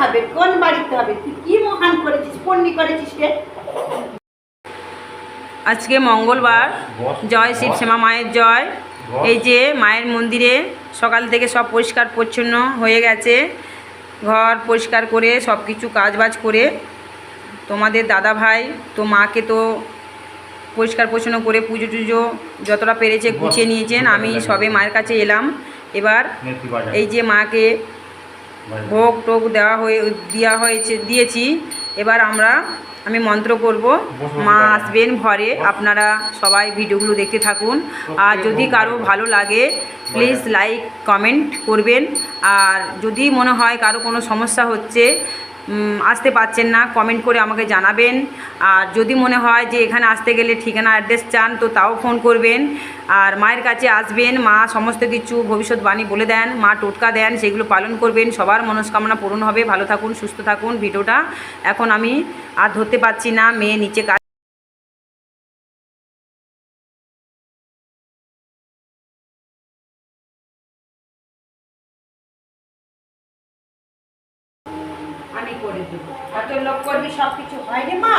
হবে কোন বাড়িতে হবে? তুই কি মহান করেছিস পণ্যি করেছিস রে? আজকে মঙ্গলবার। জয় শিব শ্যামা মায়ের জয়। এই যে মায়ের মন্দিরে সকাল থেকে সব পরিষ্কার পরিচ্ছন্ন হয়ে গেছে। ঘর পরিষ্কার করে সব কিছু কাজবাজ করে। তোমাদের দাদা ভাই তো মাকে তো পরিষ্কার পরিচ্ছন্ন করে পুজো টুজো যতটা পেরেছে গুছিয়ে নিয়েছেন আমি সবে মায়ের কাছে এলাম। এবার এই যে মাকে ভোগ টোক দেওয়া হয়ে, দেওয়া হয়েছে, দিয়েছি। এবার আমরা, আমি মন্ত্র করব। মা আসবেন ঘরে। আপনারা সবাই ভিডিওগুলো দেখতে থাকুন। আর যদি কারও ভালো লাগে প্লিজ লাইক কমেন্ট করবেন। আর যদি মনে হয় কারও কোনো সমস্যা হচ্ছে আসতে পারছেন না কমেন্ট করে আমাকে জানাবেন। আর যদি মনে হয় যে এখানে আসতে গেলে ঠিকানা অ্যাড্রেস চান, তো তাও ফোন করবেন। আর মায়ের কাছে আসবেন, মা সমস্ত কিছু ভবিষ্যৎবাণী বলে দেন, মা টোটকা দেন, সেগুলো পালন করবেন, সবার মনস্কামনা পূরণ হবে। ভালো থাকুন, সুস্থ থাকুন, ভিডিওটা এখন আমি আর ধরতে পারছি না, মেয়ে নিচে আমি করে দেবো। এত লোক করবি সব কিছু হয় রে মা।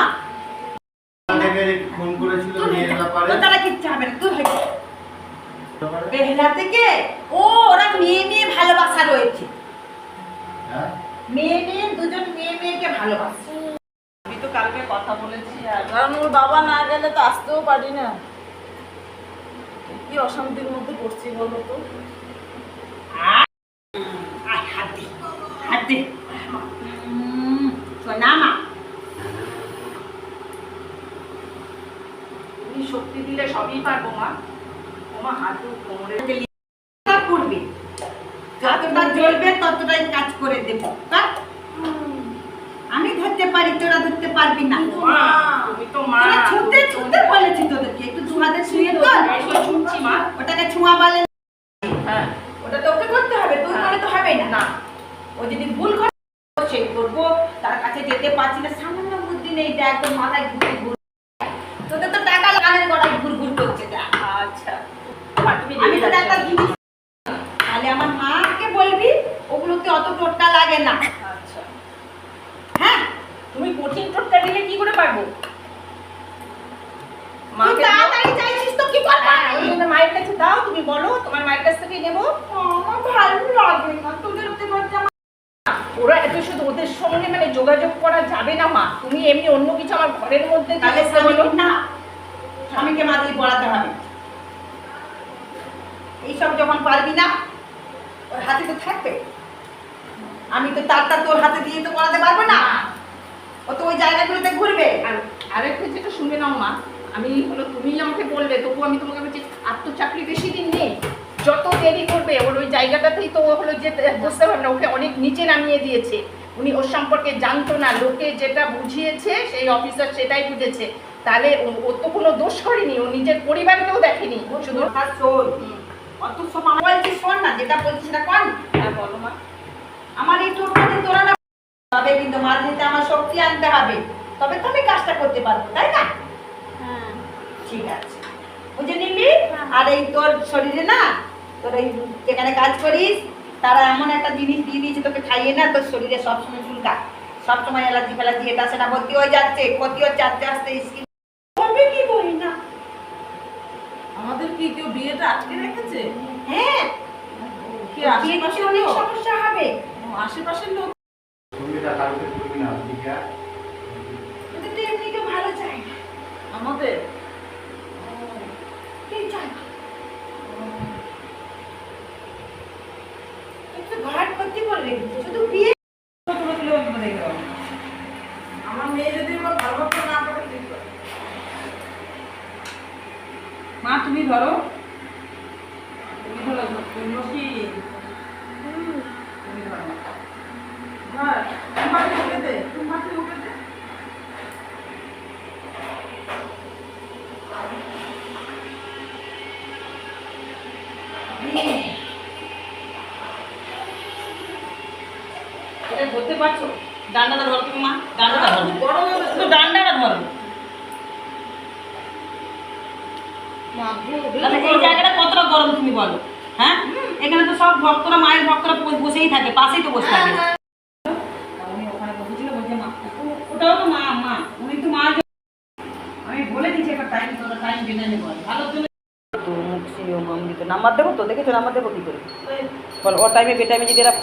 ফোন করেছিল মেয়ের ব্যাপারে তো তারা কিচ্ছু হবে না তুই বেহলা থেকে? ও ওরা মেয়ে মেয়ে ভালোবাসা রয়েছে। হ্যাঁ? মেয়ে মেয়ে দুজন মেয়ে মেয়েকে ভালোবাসে। আমি তো কালকে কথা বলেছি আর কারণ ওর বাবা না গেলে তো আসতেও পারি না। কি অশান্তির মধ্যে পড়ছি বলো তো আয় হাত দে হাত দে উম, শোনা মা তুমি শক্তি দিলে সবই পারব মা ওমা হাঁটু কোমরে। করবে। যতটা জ্বলবে ততটাই কাজ করে দেবো। আমি ধরতে পারি তোরা ধরতে পারবি না। মা তুমি তো মা। তোরা ছুটতে ছুটতে বলেছি তোদেরকে একটু দু হাতে ছুঁয়ে তো এই তো ছুটছি মা। ওটাকে ছোঁয়া বলে। হ্যাঁ। ওটা তো ওকে করতে হবে তুই হ্যাঁ। করে তো হবে না। না। ও যদি ভুল করে সেই করব। তার কাছে যেতে পারছি না। সামান্য বুদ্ধি নেই দেখ একদম মাথায় ঘুরে ঘুর তোদের তো টাকা লাগানোর গড়াই ঘুর ঘুর করছে দেখ আচ্ছা মা তুমি আমি রেগে তো যাচ্ছ একটা জিনিস তাহলে আমার মাকে বলবি ওগুলোতে অত টোটকা লাগে না। আচ্ছা। হ্যাঁ? তুমি কঠিন টোটকা দিলে কি করে পারব? মাকে তাড়াতাড়ি চাইছিস তো কি করব? হ্যাঁ, মায়ের কাছে দাও তুমি বলো তোমার মায়ের কাছ থেকে নেব। আমার ভালো লাগে না তোদের ওতে বলতে ওরা এত শুধু ওদের সঙ্গে মানে যোগাযোগ করা যাবে না মা। তুমি এমনি অন্য কিছু আমার ঘরের মধ্যে তাহলে বলো। না স্বামীকে পড়াতে হবে। এইসব যখন পারবি না থাকবে? আমি তো তারটা তোর হাতে দিয়ে তো পড়াতে পারব না। ও তো ওই জায়গাগুলোতে ঘুরবে। আর আরেকটা যেটা শুনে নাও মা আমি হলো তুমি আমাকে বলবে তবু আমি তোমাকে বলছি আর তো চাকরি বেশি দিন নেই। যত দেরি করবে ওর ওই জায়গাটাতেই তো ও হলো যে বুঝতে পারবে না। ওকে অনেক নিচে নামিয়ে দিয়েছে। উনি ওর সম্পর্কে জানতো না লোকে যেটা বুঝিয়েছে সেই অফিসার সেটাই বুঝেছে। তাহলে ও- ওর তো কোনো দোষ করেনি ও নিজের পরিবারকেও দেখেনি। শুধু অত সময় বলছিস শোন না যেটা বলছি না কর। আমার এই টোটকাতে তোরা না তবে কিন্তু মাঝে আমার শক্তি আনতে হবে। তবে তো আমি কাজটা করতে পারব তাই না? ঠিক আছে। বুঝে নিলি? আর এই তোর শরীরে না তোর এই যেখানে কাজ করিস তারা এমন একটা জিনিস দিয়ে দিয়েছে তোকে খাইয়ে না তোর শরীরে সবসময় চুলকা সবসময় অ্যালার্জি ফ্যালার্জি এটা সেটা ভর্তি হয়ে যাচ্ছে ক্ষতি হচ্ছে আস্তে আস্তে স্কিন হবে কি বলি না আমাদের কি কেউ বিয়েটা আটকে রেখেছে হ্যাঁ কি বিয়ে করতে আশেপাশে অনেক সমস্যা হবে। আশেপাশের লোক। ভালো আমাদের? ঘাট করতে শুধু বিয়ে। আমার মেয়ে যদি ভালো না করে। মা তুমি ধরো তুমি হলো উন্নতি তুমি ধরো ধর তোমাকে উঠে দে তোমাকে উঠে দে এটা ধরতে পারছ? ডান্ডাটা ধরো তুমি মা। ডান্ডাটা ধরো। ডান্ডাটা ধরো। তাহলে এই জায়গাটা কতটা গরম তুমি বলো হ্যাঁ? এখানে তো সব ভক্তরা মায়ের ভক্তরা বসেই থাকে পাশেই তো বসে থাকে। তো মা মা উনি তো মা আমি বলে দিচ্ছি একটা টাইম তোরা টাইম জেনে নেব ভালো জন্য তো মুখ সিও মাম দিত। নাম্বার দেবো তো? দেখেছ নাম্বার দেবো কি করে? বল ওর টাইমে বে টাইমে যদি এরা